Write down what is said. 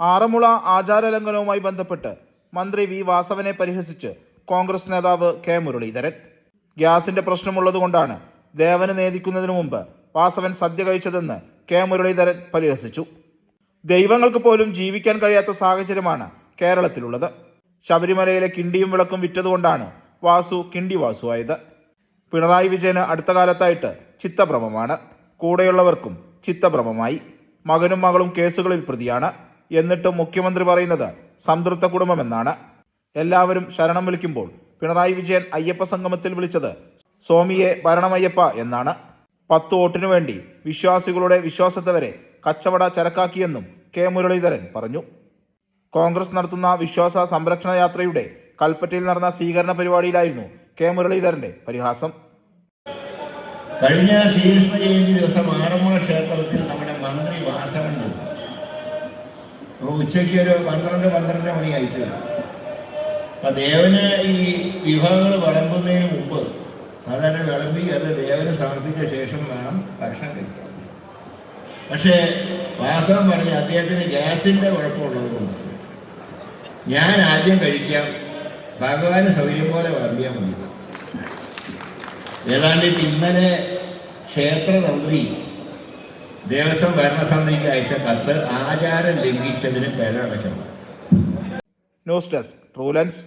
ആറന്മുള ആചാരലംഘനവുമായി ബന്ധപ്പെട്ട് മന്ത്രി വി വാസവനെ പരിഹസിച്ച് കോൺഗ്രസ് നേതാവ് കെ മുരളീധരൻ. ഗ്യാസിന്റെ പ്രശ്നമുള്ളതുകൊണ്ടാണ് ദേവന് നേദിക്കുന്നതിനു മുമ്പ് വാസവൻ സദ്യ കഴിച്ചതെന്ന് കെ മുരളീധരൻ പരിഹസിച്ചു. ദൈവങ്ങൾക്ക് പോലും ജീവിക്കാൻ കഴിയാത്ത സാഹചര്യമാണ് കേരളത്തിലുള്ളത്. ശബരിമലയിലെ കിണ്ടിയും വിളക്കും വിറ്റതുകൊണ്ടാണ് വാസു കിണ്ടി വാസു ആയത് പിണറായി വിജയന് അടുത്ത കാലത്തായിട്ട് ചിത്തഭ്രമമാണ്. കൂടെയുള്ളവർക്കും ചിത്തഭ്രമമായി. മകനും മകളും കേസുകളിൽ പ്രതിയാണ്. എന്നിട്ടും മുഖ്യമന്ത്രി പറയുന്നത് സംതൃപ്ത കുടുംബമെന്നാണ്. എല്ലാവരും ശരണം വിളിക്കുമ്പോൾ പിണറായി വിജയൻ അയ്യപ്പ സംഗമത്തിൽ വിളിച്ചത് സ്വാമിയെ ഭരണമയ്യപ്പ എന്നാണ്. പത്ത് വോട്ടിനു വേണ്ടി വിശ്വാസികളുടെ വിശ്വാസത്തെ വരെ കച്ചവട ചരക്കാക്കിയെന്നും കെ മുരളീധരൻ പറഞ്ഞു. കോൺഗ്രസ് നടത്തുന്ന വിശ്വാസ സംരക്ഷണ യാത്രയുടെ കൽപ്പറ്റയിൽ നടന്ന സ്വീകരണ പരിപാടിയിലായിരുന്നു കെ മുരളീധരന്റെ പരിഹാസം. കഴിഞ്ഞ ശ്രീകൃഷ്ണ ജയന്തി ദിവസം ആറന്മുള ക്ഷേത്രത്തിൽ നമ്മുടെ മന്ത്രി വാസവൻ ഉച്ചയ്ക്ക് ഒരു പന്ത്രണ്ട് പന്ത്രണ്ട് മണിയായിട്ട്. അപ്പൊ ദേവന് ഈ വിഭവങ്ങൾ വിളമ്പുന്നതിന് മുമ്പ് സാധാരണ വിളമ്പി അത് ദേവന് സമർപ്പിച്ച ശേഷം വേണം ഭക്ഷണം കഴിക്കാൻ. പക്ഷേ വാസവം പറഞ്ഞ് അദ്ദേഹത്തിന് ഗ്യാസിന്റെ കുഴപ്പമുള്ളതുകൊണ്ട് ഞാൻ ആദ്യം കഴിക്കാം. ഭഗവാന് സൗകര്യം പോലെ വിളമ്പിയാൽ മതി. ഏതാണ്ട് ഇന്നലെ ക്ഷേത്ര തന്ത്രി ദേവസ്വം ഭരണസമിതിക്ക് അയച്ച കത്ത് ആചാരം ലംഘിച്ചതിന് പിഴ അടയ്ക്കണം ന്യൂസ് ഡെസ്ക് ട്രൂലൻസ്